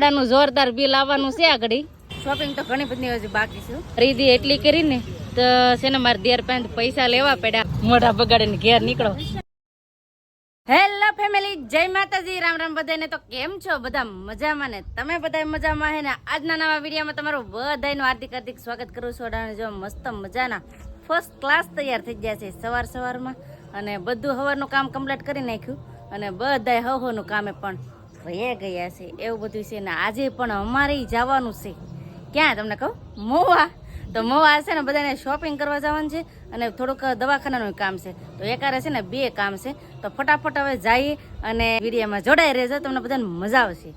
વાડાનું જોરદાર બિલ આવવાનું છે આગળ. શોપિંગ તો ઘણી બધી હજુ બાકી છે. ખરીદી એટલી કરીને તો છે ને મારે દેર પાંચ પૈસા લેવા પડ્યા. મોઢા બગાડીને ઘેર નીકળો. હેલો ફેમિલી જય માતાજી રામ રામ બધાને તો કેમ છો? બધા મજામાં ને? તમે બધા મજામાં હે ને? આજના નવા વિડીયોમાં તમારું બધાનું હાર્દિક હાર્દિક સ્વાગત કરું છું. અડાણે જો મસ્ત મજાના ફર્સ્ટ ક્લાસ તૈયાર થઈ ગયા છે સવાર સવારમાં. અને બધું હવારનું કામ કમ્પ્લીટ કરી નાખ્યું. અને બધાય હવનું કામે પણ વહી ગયા છે. એવું બધું છે ને આજે પણ અમારે જવાનું છે. ક્યાં તમને કહું? મોવા. તો મોવા છે ને બધાને શોપિંગ કરવા જવાનું છે અને થોડુંક દવાખાનાનું કામ છે. તો એકારે છે ને બે કામ છે. તો ફટાફટ હવે જઈએ અને વિડીયોમાં જોડાઈ રહેજો, તમને બધાને મજા આવશે.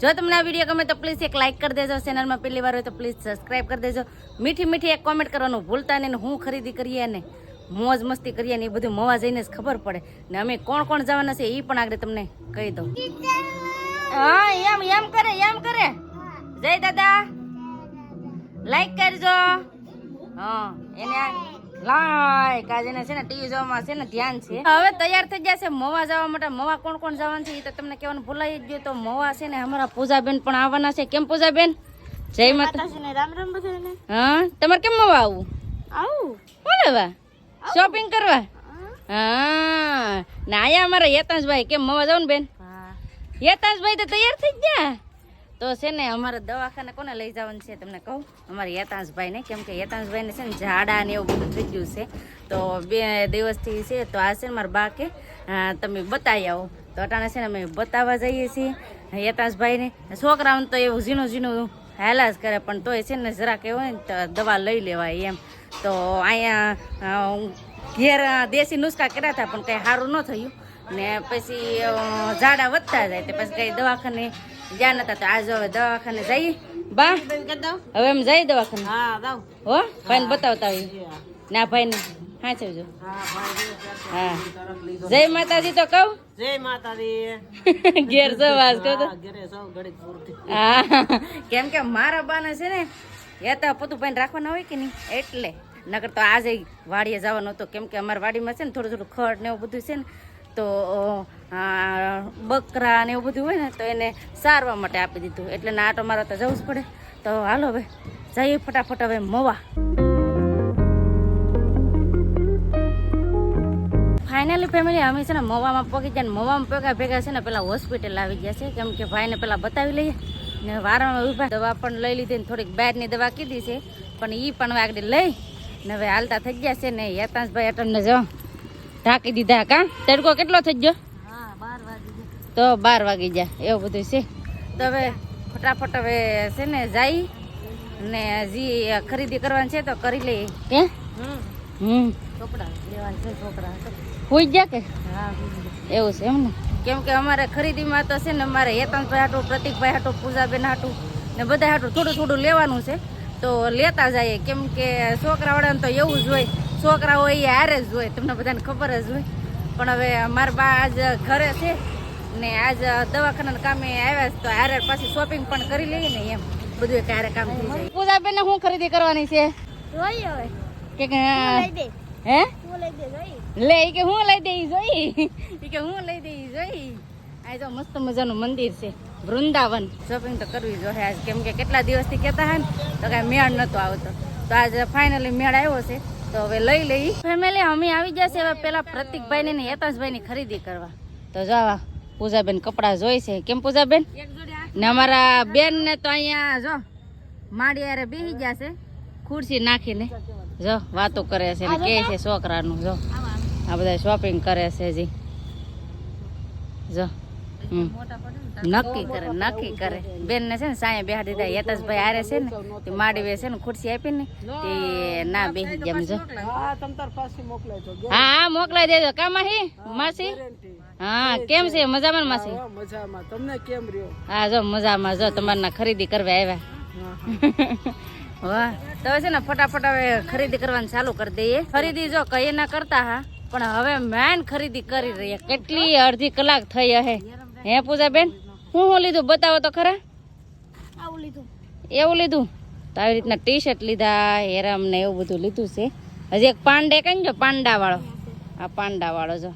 જો તમને આ વીડિયો ગમે તો પ્લીઝ એક લાઇક કરી દેજો. ચેનલમાં પહેલી વાર હોય તો પ્લીઝ સબસ્ક્રાઈબ કરી દેજો. મીઠી મીઠી એક કોમેન્ટ કરવાનું ભૂલતા નહીં હું ખરીદી કરીએ ને મોજ મસ્તી કરીએ ને એ બધું મવા જઈને જ ખબર પડે. ને અમે કોણ કોણ જવાના છે એ પણ આગળ તમને કહી દઉં. હા એમ એમ કરે એમ કરે. જય દાદા. લાઈક કરજો. હા એને લાઈક આજે છે ને ટીવી જોવામાં છે ને ધ્યાન છે. હવે તૈયાર થઈ ગયા છે મોવા જવા માટે. મોવા કોણ કોણ જવાનું છે એ તો તમને કહેવાનું ભૂલાઈ જ ગયું. તો મોવા છે ને અમારા પૂજાબેન પણ આવવાના છે. કેમ પૂજાબેન? જય માતા રામ રામ બધાને. હા તમારે કેમ મોવા આવવું આવું. કોણ લેવા શોપિંગ કરવા? હા. ના આયા અમારા યતાંશભાઈ. કેમ મવા જાવ ને બેન? યતાંશભાઈ તો તૈયાર થઈ ગયા. તો છે ને અમારે દવાખાને કોને લઈ જવાનું છે તમને કહું? અમારે યતાંશભાઈ ને કેમ કે યતાંશભાઈને છે ને ઝાડા ને એવું બધું થઈ ગયું છે. તો બે દિવસથી છે તો આ છે ને મારા બા કે તમે બતાવી આવો. તો અટાણે છે ને અમે બતાવવા જઈએ છીએ યતાંશભાઈને. છોકરાઓને તો એવું ઝીણું ઝીણું હેલાસ કરે પણ તોય છે ને જરાક એવું હોય ને તો દવા લઈ લેવાય એમ. તો અહીંયા ઘેર દેશી નુસ્ખા કર્યા હતા પણ કંઈ સારું ન થયું. ને પછી ઝાડા વધતા જાય તે પછી કઈ દવાખાને જ્યાં નતા તો આજે હવે દવાખાને જઈએ. બા હવે એમ જઈએ દવાખાને? હા ભાઈને બતાવતા હોય. ના ભાઈને. હા છે હા. જય માતાજી તો કહું. જય માતાજી ઘેર જવાસ કહું તો હા. કેમ કે મારા બાને છે ને એ તો પોતું રાખવાના હોય કે નહીં? એટલે. નકર તો આજે વાડીએ જવાનો હતો. કેમ કે અમારા વાડીમાં છે ને થોડું થોડું ખડ ને એવું બધું છે ને, તો બકરા ને એવું બધું હોય ને, તો એને સારવા માટે આપી દીધું. એટલે ના આટો મારા તો જવું જ પડે. તો હાલો હવે, જઈએ ફટાફટ હવે મોવા. ફાઇનલી ફેમિલી અમે છે ને મોવામાં પગી ગયા મોવામાં પગ્યા ભેગા છે ને પેલા હોસ્પિટલ આવી ગયા છે. કેમ કે ભાઈને પેલા બતાવી લઈએ. ને વારંવાર ઊભા દવા પણ લઈ લીધી ને થોડીક બહારની દવા કીધી છે. પણ એ પણ વાગડી લઈ ને હવે હાલતા થઈ ગયા છે ને યતાંશભાઈ અટમને જો ઢાંકી દીધા કા? તડકો કેટલો થઈ ગયો? તો બાર વાગી ગયા. એવું બધું છે. તો હવે ફટાફટ હવે છે ને જાય ને હજી ખરીદી કરવાની છે તો કરી લઈએ. કે હમ. હમ. કપડા લેવાના છે છોકરા. હોઈ ગયા કે? હા એવું છે એમ ને? કેમ કે અમારે ખરીદીમાં તો છે ને અમારે હેતનભાઈ હાટું પ્રતિકભાઈ હાટું પૂજાબેન હાટું ને બધા હાટું થોડું થોડું લેવાનું છે. તો લેતા જઈએ. કેમ કે છોકરાવાળાને તો એવું જ હોય. છોકરા હોય એ હારે જ હોય. તમને બધાને ખબર જ હોય. પણ હવે મારા બા આજ ઘરે છે ને આજ દવાખાનાના કામે આવ્યા છે તો હારે પાછી શોપિંગ પણ કરી લઈએ ને એમ. બધું એક હારે કામ થઈ જાય. પૂજાબેન શું ખરીદી કરવાની છે? કે હે? લઈ દે લે કે હું લઈ દઈ જોઈ ઈ કે હું લઈ દઈ જોઈ આ જો મસ્ત મજાનું મંદિર છે. વૃંદાવન. શોપિંગ તો કરવી જોઈએ આજ. કેમ કે કેટલા દિવસથી કહેતા હે ને તો કાંઈ મેળ નહોતો આવતો. તો આજે ફાઇનલી મેળ આવ્યો છે. તો હવે લઈ લઈ. ફેમિલી અમે આવી ગયા છે. હવે પેલા પ્રતિકભાઈ ને યતાશભાઈ ની ખરીદી કરવા. તો જાવા પૂજાબેન કપડા જોઈ છે. કેમ પૂજાબેન? ને અમારા બેન ને તો અહીંયા જો માડી હારે બેસી ગયા છે. ખુરશી નાખીને જો વાતો કરે છે ને કહે છે છોકરાનું જો. આ બધા શોપિંગ કરે છે હજી. જો. નક્કી કરે નક્કી કરે. બેન ને છે ને સાંયે બેહા દીધા. યતસભાઈ આરે છે ને તે માડી વે છે ને ખુરશી આપી ને તે ના બે જેમ જો. હા હા, મોકલાઈ દેજો. કા માસી માસી? હા, કેમ છે? મજામાં માસી? મજામાં તમને કેમ રહ્યો હા, જો, મજામાં. જો તમારે ખરીદી કરવા આવ્યા. વાહ. તો છે ને, ફટાફટ હવે ખરીદી કરવાનું ચાલુ કરી દઈએ. ખરીદી જો કઈ ના કરતા, હા. પણ હવે મેન ખરીદી કરી રહ્યા. કેટલી અડધી કલાક થઈ હે. હે પૂજા બેન હું હું લીધું? બતાવો તો ખરા. આવું લીધું. એવું લીધું? તો આવી રીતના ટી શર્ટ લીધા હેરામ ને એવું બધું લીધું છે. હજી એક પાંડે કઈ જો પાંડા વાળો આ પાંડા વાળો જો.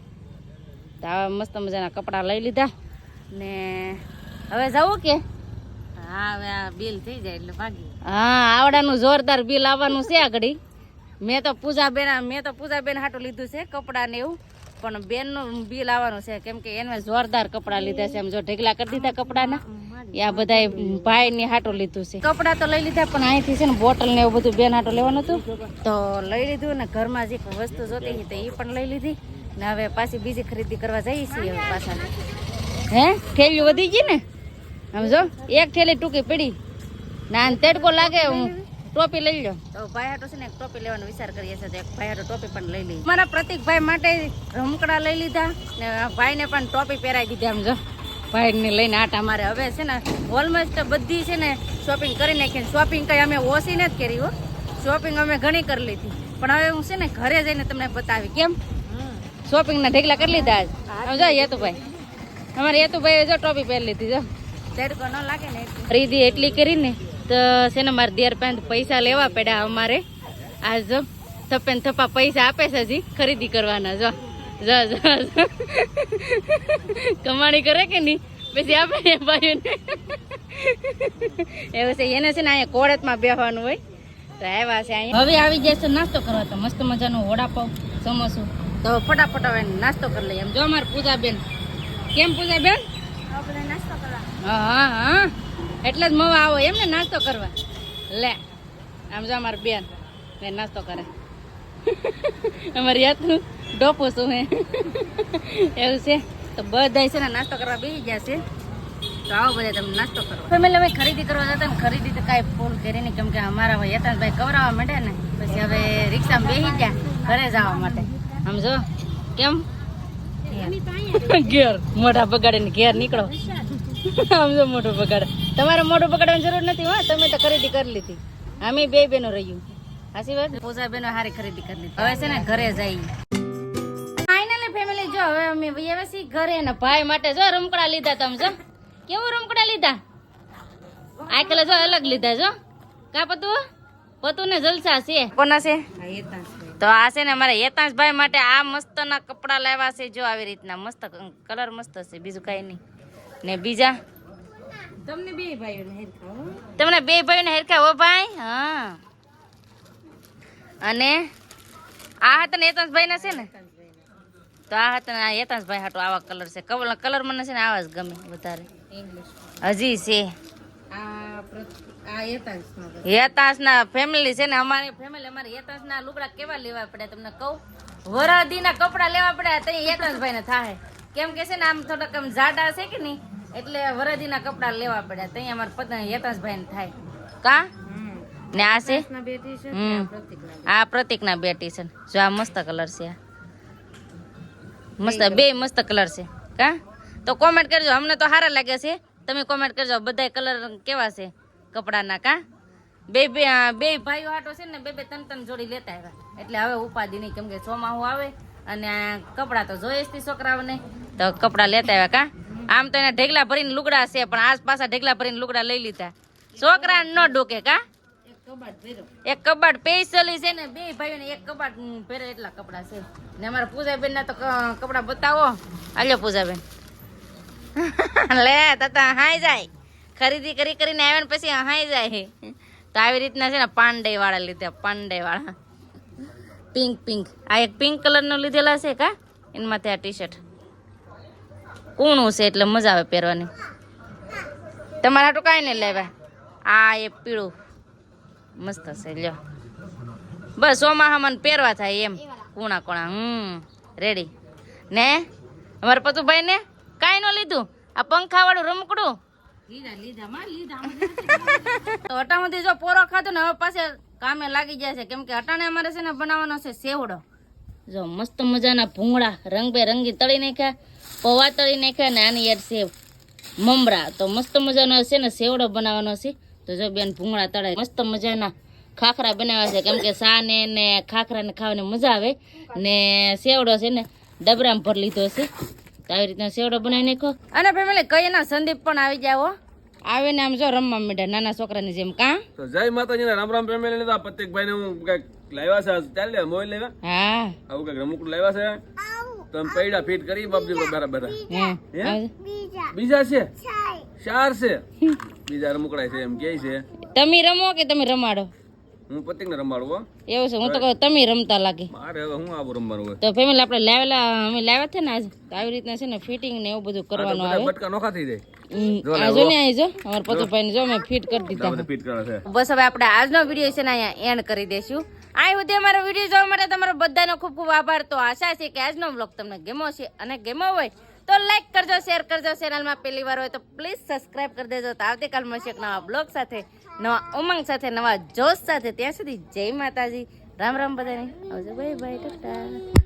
તો આવા મસ્ત મજાના કપડાં લઈ લીધા. ને હવે જવું કે? હા હવે આ બિલ થઈ જાય એટલે ભાગી. હા આવડાનું જોરદાર બિલ આવવાનું છે આગળ. મેં તો પૂજા બેન મેં તો પૂજા બેન હાટું લીધું છે કપડાં ને એવું. પણ બેનનું બિલ આવવાનું છે, કેમ કે એને જોરદાર કપડાં લીધા છે. એમ જો ઢગલા કરી દીધા કપડાના. એ આ બધા ભાઈ ની હાટું લીધું છે. કપડાં તો લઈ લીધા, પણ અહીંથી છે ને બોટલ ને એવું બધું બેન હાટું લેવાનું હતું. તો લઈ લીધું ને ઘરમાં જે વસ્તુ જોતી હતી તો એ પણ લઈ લીધી. ને હવે પાછી બીજી ખરીદી કરવા જઈએ છીએ હવે પાછા. હે? થેલી વધી ગઈ ને? સમજો એક થેલી ટૂંકી પડી. ને તેડકો લાગે હું ટોપી લઈ લો તો ભાઈ હાટો છે ને એક ટોપી લેવાનો વિચાર કરીએ છીએ તો એક ભાઈ હાટો ટોપી પણ લઈ લઈ મારા પ્રતિકભાઈ માટે રમકડા લઈ લીધા ને આ ભાઈને પણ ટોપી પહેરાવી દીધી આમ જો. ભાઈને લઈને આટા મારે હવે છે ને ઓલમોસ્ટ બધી છે ને શોપિંગ કરી નાખી શોપિંગ કઈ અમે ઓછી નથી કરી હો. શોપિંગ અમે ઘણી કરી લીધી. પણ હવે હું છે ને ઘરે જઈને તમને બતાવી કેમ? શોપિંગના ઢેકલા કરી લીધા આજ. જો હેતુભાઈ. અમારે હેતુભાઈ જો ટોપી પહેરી લીધી જો. તડકો ન લાગે ને ખરીદી એટલી કરી ને તો છે ને મારે દેર પાસે પૈસા લેવા પડ્યા અમારે. આ જો થપ્પે ને થપ્પા પૈસા આપે છે હજી ખરીદી કરવાના જો. જો જો. કમાણી કરે કે નહીં? પછી આપે ભાઈઓને. એવું છે એને છે ને અહીંયા કોળતમાં બેસવાનું હોય. તો આવ્યા છે અહીંયા. હવે આવી જાય છે નાસ્તો કરવા તો મસ્ત મજાનો વડાપાવ સમોસું. તો ફટાફટ હવે નાસ્તો કરી લઈએ. એમ જો અમારે પૂજાબેન. કેમ પૂજાબેન? હા હા હા. એટલે જ મવા આવો એમ ને નાસ્તો કરવા. લે આમ જો અમારી બેન બેન નાસ્તો કરે. અમારી યાતનું ડોપો શું હે? એવું છે? તો બધા છે ને નાસ્તો કરવા બેસી ગયા છે. તો આવો બધા તમે નાસ્તો કરો ફેમિલી અમે ખરીદી કરવા જતા ને ખરીદી તો કાંઈ ફૂલ કરી નહીં કેમ કે અમારા હવે યતાનભાઈ કવરાવા માંડે ને પછી હવે રિક્ષામાં બેસી ગયા ઘરે જવા માટે. સમજો કેમ? ઘેર. મોઢા બગાડે ને ઘેર નીકળો. સમજો મોટું બગાડે. તમારે મોઢું બગાડવાની જરૂર નથી હા તમે તો ખરીદી કરી લીધી. અમે બે બેનો રહ્યું હાસી વાત? પોઝા બહેનો હારી ખરીદી કરી લીધી. હવે છે ને ઘરે જઈ. ફાઇનલી ફેમિલી જો હવે અમે વૈયા છીએ ઘરે ને ભાઈ માટે જો રમકડા લીધા તમે જો. કેવું રમકડા લીધા? આ જો અલગ લીધા જો. કા પતુ? પતુ ને જલસા છે. કોના છે? તો આ છે ને અમારે હેતાંશ ભાઈ માટે આ મસ્ત ના કપડા લાવ્યા છે જો આવી રીતના. મસ્ત કલર મસ્ત છે બીજું કઈ નહીં. ને બીજા? તમને બે ભાઈઓને હેરખા તમને બે ભાઈઓને હેરખા હો ભાઈ? હા. અને આ હતા ને હેતાંશભાઈ ના છે ને? તો આ હતા ને હેતાંશભાઈ હાટો આવા કલર છે. કલર કલર મને છે ને આવા જ ગમે વધારે. હજી છે. હેતાંશ ના ફેમિલી છે ને અમારે ફેમિલી અમારે હેતાંશ ના લુગડા કેવા લેવા પડે તમને કહું? વરાદી ના કપડા લેવા પડે તો હેતાંશભાઈ ને થાય કેમ કે છે ને આમ થોડાક આમ જાડા છે કે નહીં? એટલે વરાદી ના કપડા લેવા પડ્યા ત્યાં અમારા પતંગ હેતાંશભાઈ ને થાય. કા? ને આ છે? આ પ્રતિક ના છે જો આ મસ્ત કલર છે મસ્ત બે મસ્ત કલર છે. કા? તો કોમેન્ટ કરજો. અમને તો સારા લાગે છે. તમે કોમેન્ટ કરજો. બધા કલર કેવા છે કપડાના કા? બે બે બે ભાઈઓ આટો છે ને બે બે ત્રણ ત્રણ જોડી લેતા આવ્યા. એટલે હવે ઉપાધિ નહીં. કેમ કે ચોમાહું આવે અને કપડાં કપડા તો જોઈએ જ છોકરાઓને. તો કપડા લેતા આવ્યા કા? આમ તો એના ઢેગલા ભરીને લુગડા છે પણ આસ પાછા ઢેગલા ભરીને લુગડા લઈ લીધા. છોકરા ન ડોકે કા? એક કબાટ સ્પેશિયલી છે ને બે ભાઈઓને એક કબાટ પહેરે એટલા કપડા છે. ને અમારા પૂજાબેન ના તો કપડાં કપડા બતાવો. આલ્યો પૂજાબેન. લે તતા હાઈ જાય. ખરીદી કરી કરીને આવ્યા ને પછી હાઈ જાય તો આવી રીતના છે ને પાંડે વાળા લીધા પાંડે વાળા પિંક પિંક. આ એક પિંક કલરનો લીધેલા છે કા? એમાં આ ટી શર્ટ કૂણું છે એટલે મજા આવે પહેરવાની. તમારા હાટું કાંઈ નહીં લેવા આ એ પીળું. મસ્ત છે લ્યો. બસ ચોમાહામાં પહેરવા થાય એમ. કુણા કોણા હમ રેડી ને અમારા પતુભાઈ ને કાંઈ ન લીધું. આ પંખાવાળું રમકડું. તો અટામાંથી જો પોરો ખાધો ને હવે પાસે કામે લાગી જાય છે. કેમ કે અટાણે અમારે છે ને બનાવવાનો છે સેવડો. જો મસ્ત મજાના ભૂંગળા રંગબેરંગી તળી નાખ્યા. પૌવા તળી નાખ્યા ને આની યાર સેવ. મમરા. તો મસ્ત મજાનો છે ને સેવડો બનાવવાનો છે. તો જો બેન ભૂંગળા તળાય. મસ્ત મજાના ખાખરા બનાવ્યા છે. કેમ કે સા ને ને ખાખરા ને ખાવાની મજા આવે. ને સેવડો છે ને ડબરામાં ભર લીધો છે. તો આવી રીતના સેવડો બનાવી નાખો અને ફેમિલી કઈ ના સંદીપ પણ આવી જાવ આવે ને આમ જો રમવા મીઠા નાના છોકરાની જેમ. કા? તો જય માતાજી રામ રામ ફેમિલી ને પ્રત્યેકભાઈ ને હું કંઈક લાવ્યા છે. ચાલ લે મોબાઈલ લેવા હા. આવું કંઈક રમકડું લાવ્યા છે. તો અમે પૈડા ફીટ કરી બાપજી બરાબર હે? હે? બીજા. છે? ચાર છે? બીજા રમકડા છે એમ કે છે. તમે રમો કે તમે રમાડો? હું પતિક ને રમાડવો એવું છે હું તો કહું તમે રમતા લાગે. મારે હવે હું આવું રમવાનું હોય? તો ફેમિલી આપણે લાવેલા અમે લાવ્યા છે ને આજ તો આવી રીતના છે ને ફિટિંગ ને એવું બધું કરવાનું આવે. બટકા નોખા થઈ જાય. આજો જો આ જો ને અહીં જો અમારા પતુભાઈ ને જો મેં ફિટ કરી દીધા. ફિટ કરે છે. બસ હવે આપણે આજનો વીડિયો છે ને અહીંયા એન્ડ કરી દઈશું આ સુધી અમારો વીડિયો જોવા માટે તમારો બધાનો ખૂબ ખૂબ આભાર. તો આશા છે કે આજનો વ્લોગ તમને ગેમો છે અને ગેમો હોય તો લાઈક કરજો શેર કરજો ચેનલમાં પહેલી વાર હોય તો પ્લીઝ સબસ્ક્રાઇબ કરી દેજો. તો આવતીકાલ મળશે એક નવા બ્લોગ સાથે, નવા ઉમંગ સાથે, નવા જોશ સાથે. ત્યાં સુધી જય માતાજી. રામ રામ બધાને. આવજો બાય બાય ટાટા.